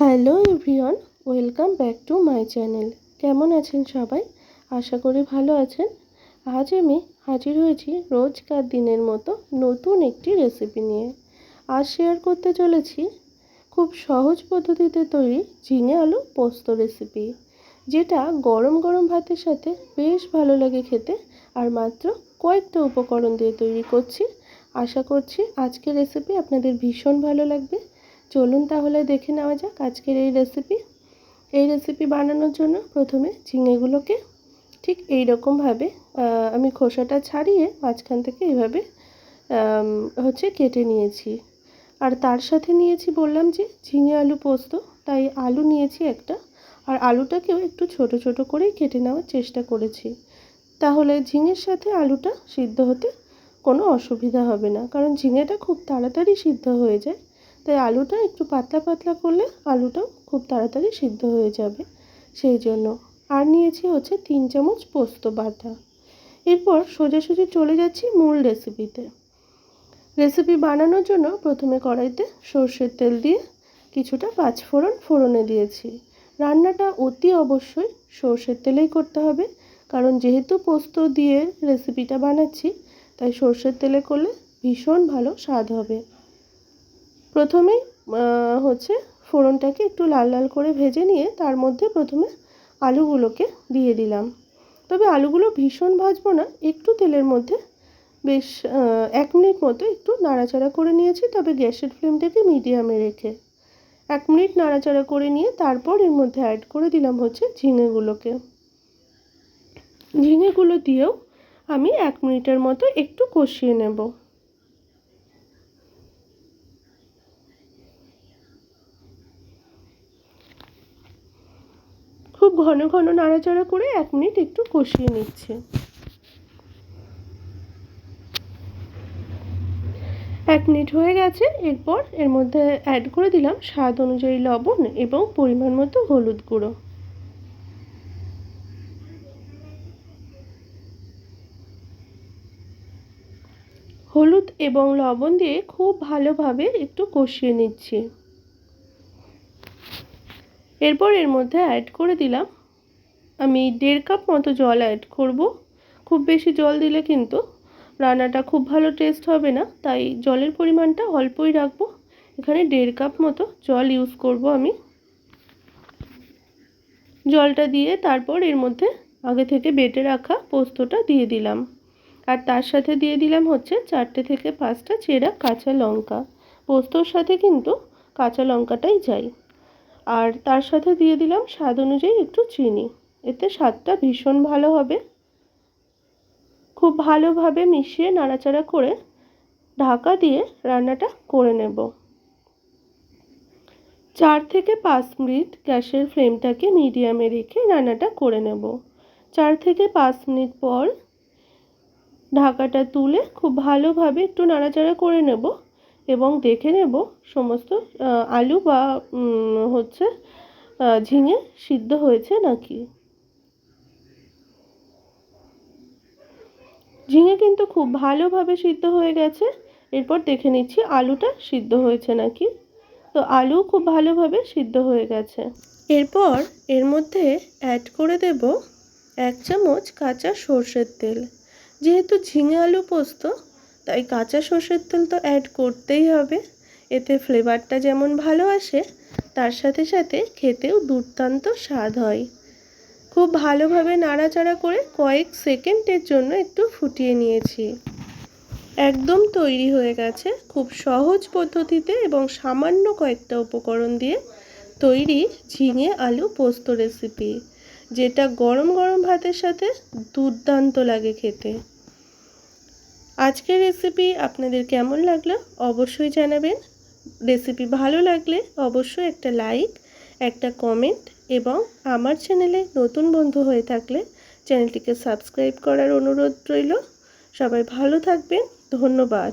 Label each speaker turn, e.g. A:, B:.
A: Hello everyone, welcome back to my channel. কেমন আছেন সবাই? আশা করি ভালো আছেন। আজ আমি হাজির হয়েছি রোজকার দিনের মতো নতুন একটি রেসিপি নিয়ে। আজ শেয়ার করতে চলেছি খুব সহজ পদ্ধতিতে তৈরি ঝিঙে আলু পোস্ত রেসিপি যেটা গরম গরম ভাতের সাথে বেশ ভালো লাগে খেতে আর মাত্র কয়েকটা উপকরণ দিয়ে তৈরি করছি। আশা করছি আজকের রেসিপি আপনাদের ভীষণ ভালো লাগবে। চলুন তাহলে দেখে নেওয়া যাক আজকের এই রেসিপি এই রেসিপি বানানোর জন্য প্রথমে ঝিঙেগুলোকে ঠিক এই রকমভাবে আমি খোসাটা ছাড়িয়ে মাঝখান থেকে এইভাবে হচ্ছে কেটে নিয়েছি। আর তার সাথে নিয়েছি বললাম যে ঝিঙে আলু পোস্ত, তাই আলু নিয়েছি একটা। আর আলুটাকেও একটু ছোট ছোট করেই কেটে নেওয়ার চেষ্টা করেছি। তাহলে ঝিঙের সাথে আলুটা সিদ্ধ হতে কোনো অসুবিধা হবে না, কারণ ঝিঙেটা খুব তাড়াতাড়ি সিদ্ধ হয়ে যায়। তাই আলুটা একটু পাতলা পাতলা করলে আলুটাও খুব তাড়াতাড়ি সিদ্ধ হয়ে যাবে। সেই জন্য আর নিয়েছি হচ্ছে তিন চামচ পোস্ত বাটা। এরপর সোজাসুজি চলে যাচ্ছি মূল রেসিপিতে রেসিপি বানানোর জন্য প্রথমে কড়াইতে সর্ষের তেল দিয়ে কিছুটা পাঁচফোড়ন ফোড়নে দিয়েছি। রান্নাটা অতি অবশ্যই সর্ষের তেলেই করতে হবে, কারণ যেহেতু পোস্ত দিয়ে রেসিপিটা বানাচ্ছি, তাই সর্ষের তেলে করলে ভীষণ ভালো স্বাদ হবে। প্রথমেই হচ্ছে ফোড়নটাকে একটু লাল লাল করে ভেজে নিয়ে তার মধ্যে প্রথমে আলুগুলোকে দিয়ে দিলাম। তবে আলুগুলো ভীষণ ভাজবো না, একটু তেলের মধ্যে। বেশ এক মিনিট মতো একটু নাড়াচাড়া করে নিয়েছি, তবে গ্যাসের ফ্লেমটাকে মিডিয়ামে রেখে। এক মিনিট নাড়াচাড়া করে নিয়ে তারপর এর মধ্যে অ্যাড করে দিলাম হচ্ছে ঝিঙেগুলোকে। ঝিঙেগুলো দিয়েও আমি এক মিনিটের মতো একটু কষিয়ে নেব। খুব ঘন ঘন নাড়াচাড়া করে এক মিনিট একটু কষিয়ে নিচ্ছে। এক মিনিট হয়ে গেছে, এরপর এর মধ্যে অ্যাড করে দিলাম স্বাদ অনুযায়ী লবণ এবং পরিমাণ মতো হলুদ গুঁড়ো। হলুদ এবং লবণ দিয়ে খুব ভালোভাবে একটু কষিয়ে নিচ্ছি। এরপর এর মধ্যে অ্যাড করে দিলাম। আমি দেড় কাপ মতো জল অ্যাড করব। খুব বেশি জল দিলে কিন্তু রান্নাটা খুব ভালো টেস্ট হবে না। তাই জলের পরিমাণটা অল্পই রাখব। এখানে দেড় কাপ মতো জল ইউজ করব আমি। জলটা দিয়ে তারপর এর মধ্যে আগে থেকে বেটে রাখা পোস্তটা দিয়ে দিলাম। আর তার সাথে দিয়ে দিলাম হচ্ছে চারটে থেকে পাঁচটা চেরা কাঁচা লঙ্কা। পোস্তর সাথে কিন্তু কাঁচা লঙ্কাটাই যাই আর তার সাথে দিয়ে দিলাম স্বাদ অনুযায়ী একটু চিনি। এতে স্বাদটা ভীষণ ভালো হবে। খুব ভালোভাবে মিশিয়ে নাড়াচাড়া করে ঢাকা দিয়ে রান্নাটা করে নেব। চার থেকে পাঁচ মিনিট গ্যাসের ফ্লেমটাকে মিডিয়ামে রেখে রান্নাটা করে নেব। চার থেকে পাঁচ মিনিট পর ঢাকাটা তুলে খুব ভালোভাবে একটু নাড়াচাড়া করে নেব। এবং দেখে নেব সমস্ত আলু বা হচ্ছে ঝিঙে সিদ্ধ হয়েছে নাকি। ঝিঙে কিন্তু খুব ভালোভাবে সিদ্ধ হয়ে গেছে। এরপর দেখে নিচ্ছি আলুটা সিদ্ধ হয়েছে নাকি। তো আলু খুব ভালোভাবে সিদ্ধ হয়ে গেছে। এরপর এর মধ্যে অ্যাড করে দেব এক চামচ কাঁচা সর্ষের তেল। যেহেতু ঝিঙে আলু পোস্ত তাই কাঁচা সর্ষের তেল তো অ্যাড করতেই হবে। এতে ফ্লেভারটা যেমন ভালো আসে, তার সাথে সাথে খেতেও দুর্দান্ত স্বাদ হয়। খুব ভালোভাবে নাড়াচাড়া করে কয়েক সেকেন্ডের জন্য একটু ফুটিয়ে নিয়েছি। একদম তৈরি হয়ে গেছে। খুব সহজ পদ্ধতিতে এবং সামান্য কয়েকটা উপকরণ দিয়ে তৈরি ঝিঙে আলু পোস্ত রেসিপি যেটা গরম গরম ভাতের সাথে দুর্দান্ত লাগে খেতে। আজকের রেসিপি আপনাদের কেমন লাগল অবশ্যই জানাবেন। রেসিপি ভালো লাগলে অবশ্যই একটা লাইক একটা কমেন্ট এবং আমার চ্যানেলে নতুন বন্ধু হয়ে থাকলে চ্যানেলটিকে সাবস্ক্রাইব করার অনুরোধ রইল। সবাই ভালো থাকবেন, ধন্যবাদ।